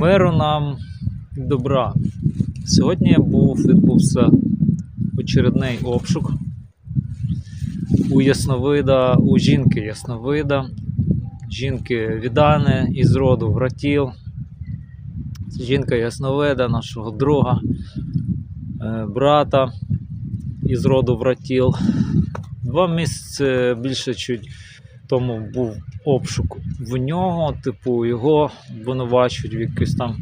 Миру нам добра. Сьогодні був відбувся очередний обшук у Ясновида, у жінки Ясновида, жінки Відани із роду Вратіл. Жінка Ясновида, нашого друга, е, брата із роду Вратіл. Два місяці більше чуть тому був обшук в нього, типу, його обвинувачують в якійсь там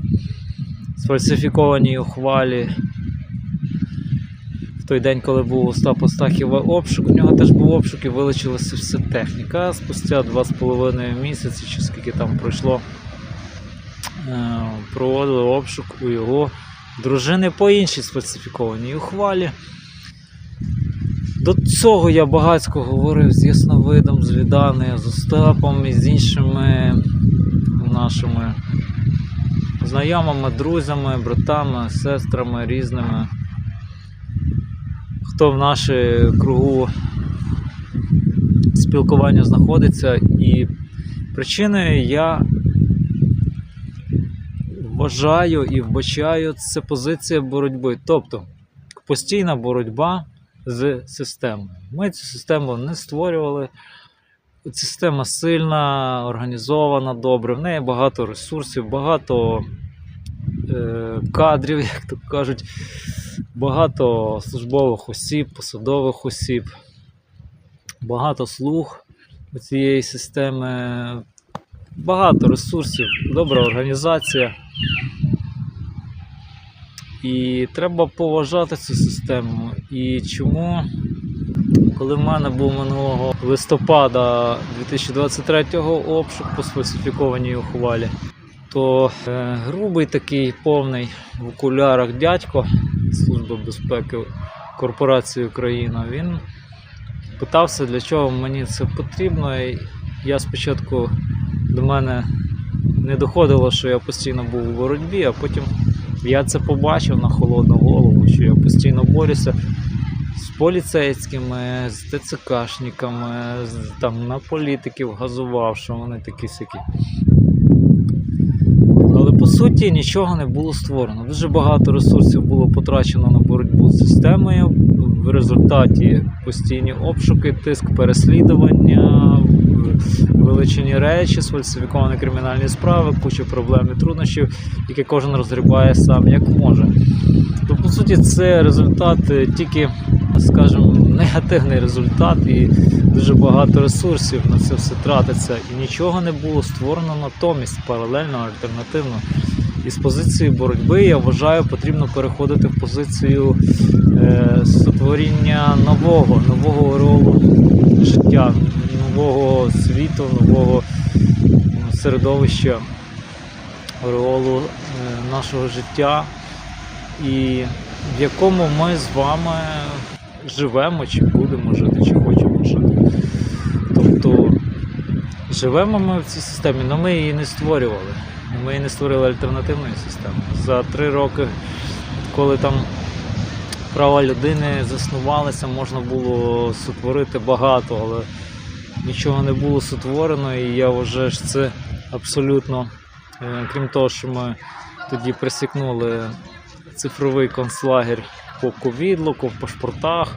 сфальсифікованій ухвалі. В той день, коли був Остап Остахіва обшук, у нього теж був обшук і вилучилася вся техніка. Спустя 2,5 місяці, чи скільки там пройшло, е, проводили обшук у його дружини по іншій сфальсифікованій ухвалі. До цього я багатько говорив з Ясновидом, з Віданою, з Остапом і з іншими нашими знайомими, друзями, братами, сестрами різними. Хто в нашій кругу спілкування знаходиться, і причиною я вважаю і вбачаю це позиція боротьби. Тобто постійна боротьба з системою. Ми цю систему не створювали. Система сильна, організована добре, в неї багато ресурсів, багато е, кадрів, як то кажуть, багато службових осіб, посадових осіб, багато слуг у цієї системи, багато ресурсів, добра організація. І треба поважати цю систему. І чому, коли в мене був минулого листопада 2023-го обшук по сфальсифікованій ухвалі, то е, грубий такий повний в окулярах дядько Служби безпеки корпорації Україна, він питався, для чого мені це потрібно. І я спочатку до мене не доходило, що я постійно був у боротьбі, а потім я це побачив на холодну голову, що я постійно борюся з поліцейськими, з ТЦКшниками, з, там, на політиків газував, що вони такі сякі. Але по суті нічого не було створено. Дуже багато ресурсів було потрачено на боротьбу з системою. В результаті постійні обшуки, тиск переслідування, вилучені речі, сфальсифіковані кримінальні справи, куча проблем і труднощів, які кожен розгрібає сам як може. То по суті, це результат е, тільки, скажімо, негативний результат, і дуже багато ресурсів на це все тратиться, і нічого не було створено натомість паралельно, альтернативно. І з позиції боротьби я вважаю, потрібно переходити в позицію е, сотворіння нового, нового ореолу життя, нового світу, нового середовища ореолу е, нашого життя, і в якому ми з вами живемо, чи будемо жити, чи хочемо жити. Тобто живемо ми в цій системі, але ми її не створювали. Ми її не створили альтернативної системи. За три роки, коли там права людини заснувалися, можна було сотворити багато, але нічого не було сотворено, і я вважаю, що це абсолютно, е, крім того, що ми тоді присікнули цифровий концлагер по ковідлоку, в пашпортах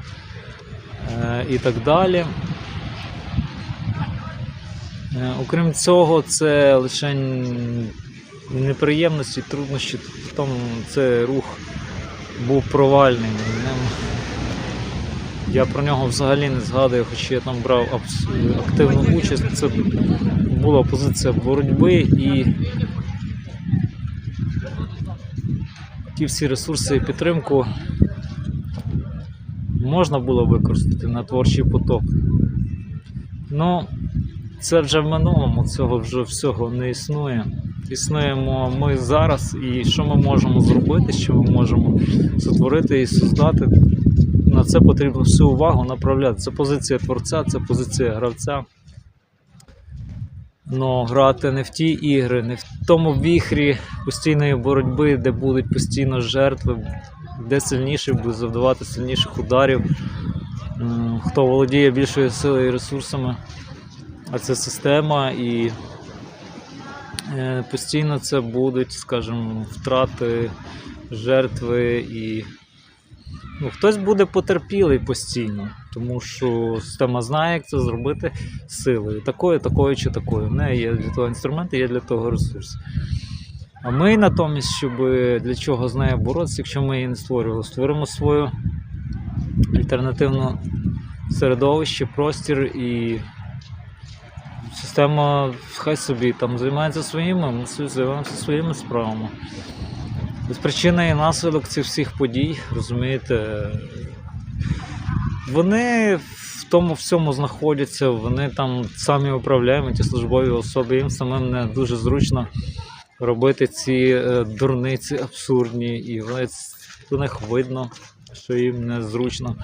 е, і так далі. Е, Окрім цього, це лише неприємності, труднощі. Там це рух був провальний. Я про нього взагалі не згадую, хоча я там брав активну участь. Це була позиція боротьби і ті всі ресурси і підтримку можна було використати на творчий поток. Ну, це вже в минулому, цього вже всього не існує. Існуємо ми зараз, і що ми можемо зробити, що ми можемо сотворити і создати. На це потрібно всю увагу направляти. Це позиція творця, це позиція гравця. Но грати не в ті ігри, не в тому віхрі постійної боротьби, де будуть постійно жертви, де сильніший буде завдавати сильніших ударів, хто володіє більшою силою і ресурсами. А це система і Е, Постійно це будуть, скажімо, втрати, жертви і ну, хтось буде потерпілий постійно, тому що система знає, як це зробити силою. Такою, такою чи такою. В неї є для того інструменти, є для того ресурси. А ми натомість, щоб для чого з нею боротися, якщо ми її не створювали, створимо свою альтернативну середовище, простір і система хай собі там займається своїми, ми займаємося своїми справами. Без причини і наслідок цих всіх подій, розумієте, вони в тому всьому знаходяться, вони там самі управляємо, ті службові особи, їм самим не дуже зручно робити ці е, дурниці абсурдні, і у них видно, що їм незручно,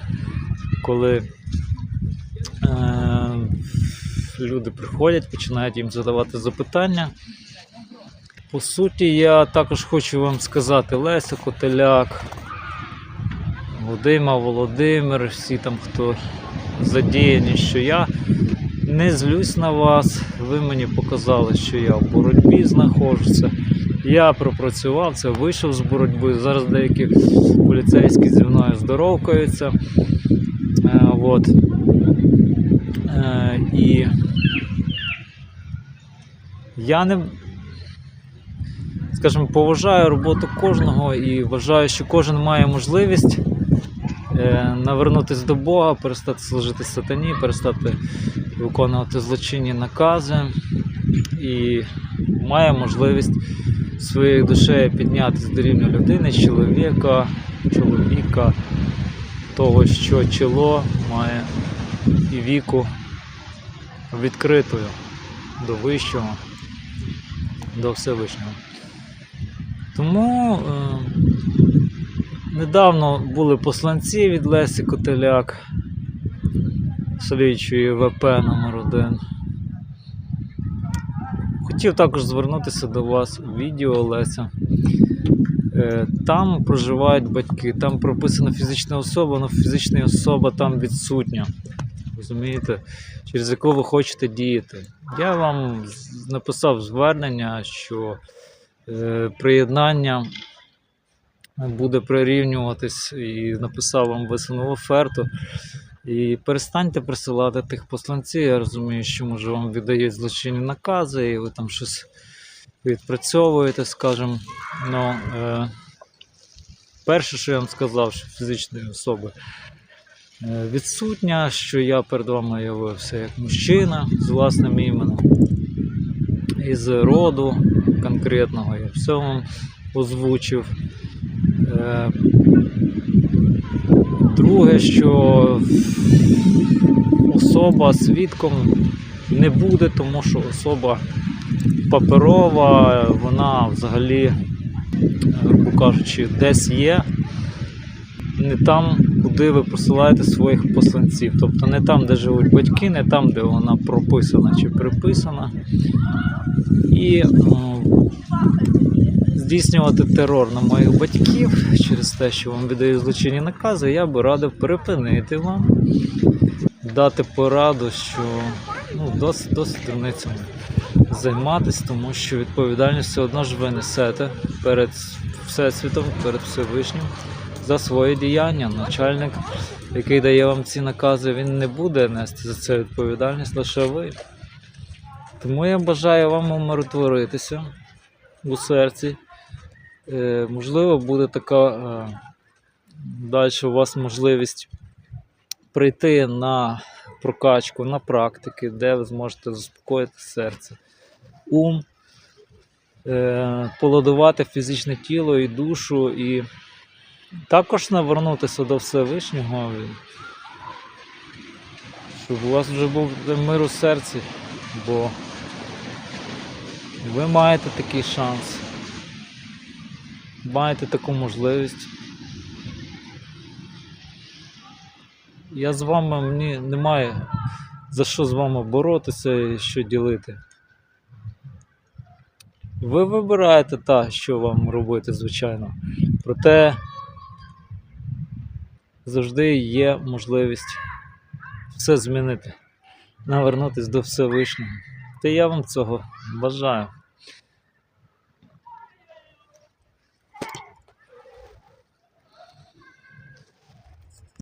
коли е, люди приходять, починають їм задавати запитання. По суті, я також хочу вам сказати Леся Котеляк, Володимир Володимир, всі там, хто задіяні, що я не злюсь на вас. Ви мені показали, що я в боротьбі знаходжуся. Я пропрацював це, вийшов з боротьби. Зараз деякі поліцейські зі мною здоровкаються. Е, от. Е, і я не скажімо, поважаю роботу кожного і вважаю, що кожен має можливість е, навернутися до Бога, перестати служити сатані, перестати виконувати злочинні накази і має можливість своєю душею піднятися до рівня людини, чоловіка, чоловіка, того, що чоло має і віку відкритою до вищого, до Всевишнього. Тому е, недавно були посланці від Лесі Котеляк, слідчої ВП номер 1 Хотів також звернутися до вас у відео Леся. Е, Там проживають батьки, там прописана фізична особа, але фізична особа там відсутня. Розумієте, через яку ви хочете діяти. Я вам написав звернення, що приєднання буде прирівнюватись і написав вам висуну оферту. І перестаньте присилати тих посланців. Я розумію, що може вам віддають злочинні накази, і ви там щось відпрацьовуєте, скажімо. Ну, е, перше, що я вам сказав, що фізичної особи е, відсутня, що я перед вами явився як мужчина з власним іменем, із роду конкретного, я все вам озвучив. Е, Друге, що особа свідком не буде, тому що особа паперова, вона взагалі, грубо кажучи, десь є, не там, куди ви посилаєте своїх посланців. Тобто не там, де живуть батьки, не там, де вона прописана чи приписана. І м, здійснювати терор на моїх батьків через те, що вам віддають злочинні накази, я би радив припинити вам, дати пораду, що ну, досить досить дурницями займатися, тому що відповідальність все одно ж ви несете перед Всесвітом, перед Всевишнім за свої діяння. Начальник, який дає вам ці накази, він не буде нести за це відповідальність лише ви. Тому я бажаю вам умиротворитися у серці. Е, можливо, буде така е, далі у вас можливість прийти на прокачку, на практики, де ви зможете заспокоїти серце, ум, е, поладувати фізичне тіло і душу, і також навернутися до Всевишнього, щоб у вас вже був мир у серці, бо ви маєте такий шанс маєте таку можливість. Я з вами мені немає за що з вами боротися і що ділити. Ви вибираєте та, що вам робити, звичайно. Проте завжди є можливість все змінити, навернутися до Всевишнього. Та я вам цього бажаю.